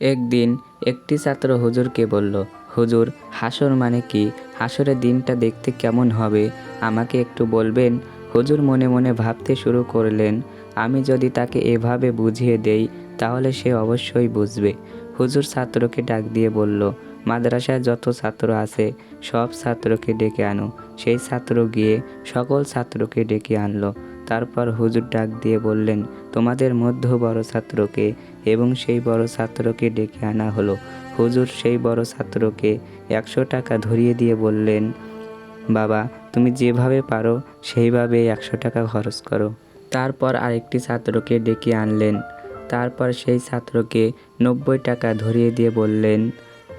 একদিন একটি ছাত্র হুজুরকে বলল, হুজুর, হাসর মানে কি? হাসরের দিনটা দেখতে কেমন হবে? আমাকে একটু বলবেন? হুজুর মনে মনে ভাবতে শুরু করলেন, আমি যদি তাকে এভাবে বুঝিয়ে দেই, তাহলে সে অবশ্যই বুঝবে। হুজুর ছাত্রকে ডাক দিয়ে বলল, মাদ্রাসায় যত ছাত্র আছে, সব ছাত্রকে ডেকে আনো। সেই ছাত্র গিয়ে সকল ছাত্রকে ডেকে আনলো। তারপর হুজুর ডাক দিয়ে বললেন, তোমাদের মধ্য বড় ছাত্রকে এবং সেই বড় ছাত্রকে ডেকে আনা হলো। হুজুর সেই বড় ছাত্রকে একশো টাকা ধরিয়ে দিয়ে বললেন, বাবা, তুমি যেভাবে পারো সেইভাবে একশো টাকা খরচ করো। তারপর আরেকটি ছাত্রকে ডেকে আনলেন। তারপর সেই ছাত্রকে নব্বই টাকা ধরিয়ে দিয়ে বললেন,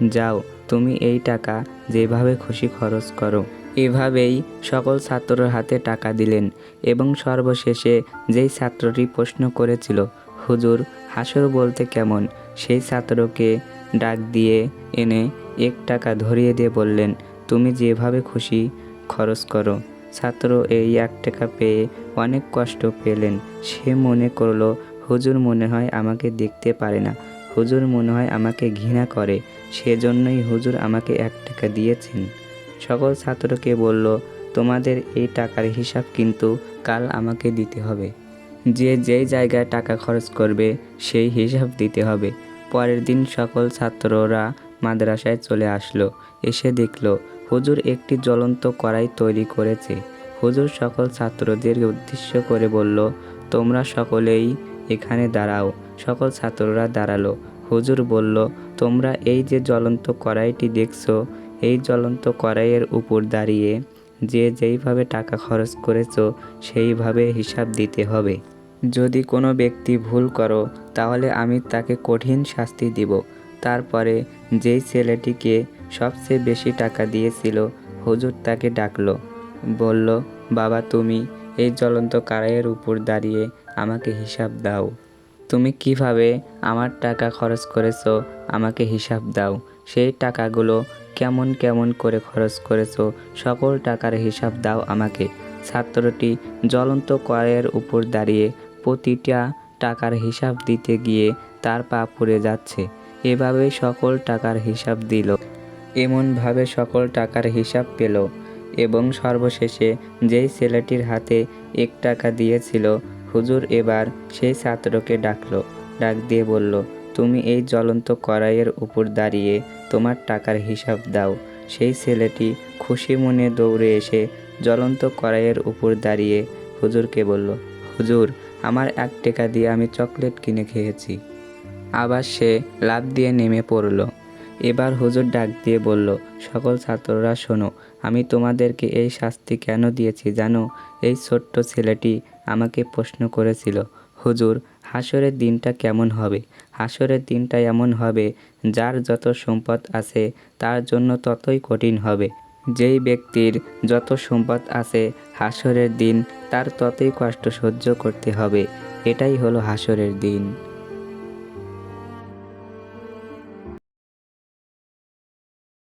যাও, তুমি এই টাকা যেভাবে খুশি খরচ করো। এভাবেই সকল ছাত্রর হাতে টাকা দিলেন এবং সর্বশেষে যেই ছাত্রটি প্রশ্ন করেছিল, হুজুর, হাসর বলতে কেমন? সেই ছাত্রকে ডাক দিয়ে এনে এক টাকা ধরিয়ে দিয়ে বললেন, তুমি যেভাবে খুশি খরচ করো। ছাত্র এই এক টাকা পেয়ে অনেক কষ্ট পেলেন। সে মনে করল, হুজুর মনে হয় আমাকে দেখতে পারে না। হুজুর মনে হয় আমাকে ঘৃণা করে। সেজন্যই হুজুর আমাকে এক টাকা দিয়েছেন। সকল ছাত্রকে বলল, তোমাদের এই টাকার হিসাব কিন্তু কাল আমাকে দিতে হবে। যে যেই জায়গায় টাকা খরচ করবে, সেই হিসাব দিতে হবে। পরের দিন সকল ছাত্ররা মাদ্রাসায় চলে আসলো। এসে দেখল, হুজুর একটি জ্বলন্ত কড়াই তৈরি করেছে। হুজুর সকল ছাত্রদের উদ্দেশ্য করে বলল, তোমরা সকলেই এখানে দাঁড়াও। সকল ছাত্ররা দাঁড়াল। হুজুর বলল, তোমরা এই যে জ্বলন্ত কড়াইটি দেখছ এই জ্বলন্ত কড়াইয়ের উপর দাঁড়িয়ে যে যেইভাবে টাকা খরচ করেছ, সেইভাবে হিসাব দিতে হবে। যদি কোনো ব্যক্তি ভুল করো, তাহলে আমি তাকে কঠিন শাস্তি দিব। তারপরে যেই ছেলেটিকে সবচেয়ে বেশি টাকা দিয়েছিল, হুজুর তাকে ডাকলো। বলল, বাবা, তুমি এই জ্বলন্ত কড়াইয়ের উপর দাঁড়িয়ে আমাকে হিসাব দাও। তুমি কীভাবে আমার টাকা খরচ করেছ, আমাকে হিসাব দাও। সেই টাকাগুলো কেমন কেমন করে খরচ করেছ, সকল টাকার হিসাব দাও আমাকে। ছাত্রটি জ্বলন্ত কড়াইয়ের উপর দাঁড়িয়ে প্রতিটা টাকার হিসাব দিতে গিয়ে তার পা পুড়ে যাচ্ছে। এভাবে সকল টাকার হিসাব দিল। এমনভাবে সকল টাকার হিসাব পেল এবং সর্বশেষে যেই ছেলেটির হাতে এক টাকা দিয়েছিল, হুজুর এবার সেই ছাত্রকে ডাকলো, ডাক দিয়ে বলল তুমি এই জ্বলন্ত কড়াইয়ের উপর দাঁড়িয়ে তোমার টাকার হিসাব দাও। সেই ছেলেটি খুশি মনে দৌড়ে এসে জ্বলন্ত কড়াইয়ের উপর দাঁড়িয়ে হুজুরকে বলল, হুজুর, আমার এক টাকা দিয়ে আমি চকলেট কিনে খেয়েছি। আবার সে লাভ দিয়ে নেমে পড়ল। এবার হুজুর ডাক দিয়ে বলল, সকল ছাত্ররা শোনো, আমি তোমাদেরকে এই শাস্তি কেন দিয়েছি জানো? এই ছোট্ট ছেলেটি আমাকে প্রশ্ন করেছিল, হুজুর হাসরের দিনটা কেমন হবে? হাসরের দিনটা এমন হবে, যার যত সম্পদ আছে, তার জন্য ততই কঠিন হবে। যেই ব্যক্তির যত সম্পদ আছে হাসরের দিন, তার ততই কষ্ট সহ্য করতে হবে। এটাই হলো হাসরের দিন।